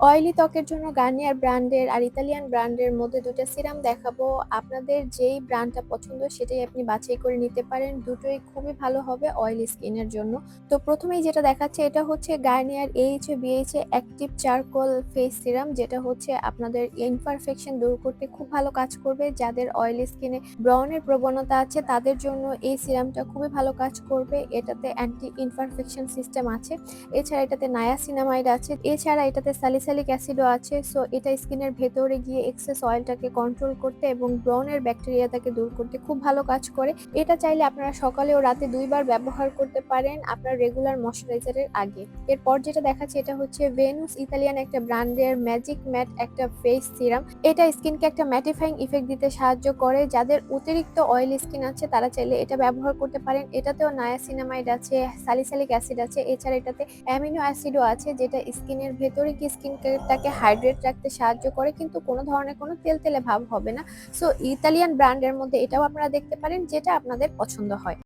Oily ত্বকের জন্য Garnier ব্র্যান্ডের আর ইতালিয়ান ব্র্যান্ডের মধ্যে ২ টা সিরাম দেখাবো। আপনাদের যেই ব্র্যান্ডটা পছন্দ সেটাই আপনি বাছাই করে নিতে পারেন। দুটোই খুবই ভালো হবে অয়েলি স্কিনের জন্য। তো প্রথমেই যেটা দেখাচ্ছে এটা হচ্ছে Garnier AHA BHA active charcoal face serum যেটা হচ্ছে আপনাদের ইমপারফেকশন দূর করতে খুব ভালো কাজ করবে। যাদের অয়েলি স্কিনে ব্রন এর প্রবণতা আছে, তাদের জন্য এই সিরামটা খুবই ভালো কাজ করবে। এটাতে অ্যান্টি ইমপারফেকশন সিস্টেম আছে। এছাড়া এটাতে নায়াসিনামাইড আছে। এছাড়া এটাতে স্যালিসাইলিক অ্যাসিডও আছে। সো এটা স্কিনের ভেতরে গিয়ে এক্সেস অয়েলটাকে কন্ট্রোল করতে এবং ব্রনের ব্যাকটেরিয়াটাকে দূর করতে খুব ভালো কাজ করে। এটা চাইলে আপনারা সকালে ও রাতে ২ বার ব্যবহার করতে পারেন আপনার রেগুলার ময়েশ্চারাইজারের আগে। এরপর যেটা দেখাচ্ছে এটা হচ্ছে ভেনুস ইতালিয়ান একটা ব্র্যান্ডের ম্যাজিক ম্যাট একটা ফেস সিরাম। এটা স্কিনকে একটা ম্যাটিফাইং ইফেক্ট দিতে সাহায্য করে। যাদের অতিরিক্ত অয়েলি স্কিন আছে তারা চাইলে এটা ব্যবহার করতে পারেন। এটাতেও নায়াসিনামাইড আছে, স্যালিসাইলিক অ্যাসিড আছে। এছাড়া এটাতে অ্যামিনো অ্যাসিডও আছে যেটা স্কিনের ভেতরে গিয়ে স্কিনটাকে হাইড্রেট রাখতে সাহায্য করে, কিন্তু কোনো ধরনের কোনো তেল তেলে ভাব হবে না। সো ইতালিয়ান ব্র্যান্ডের মধ্যে এটাও আপনারা দেখতে পারেন, যেটা আপনাদের পছন্দ হয়।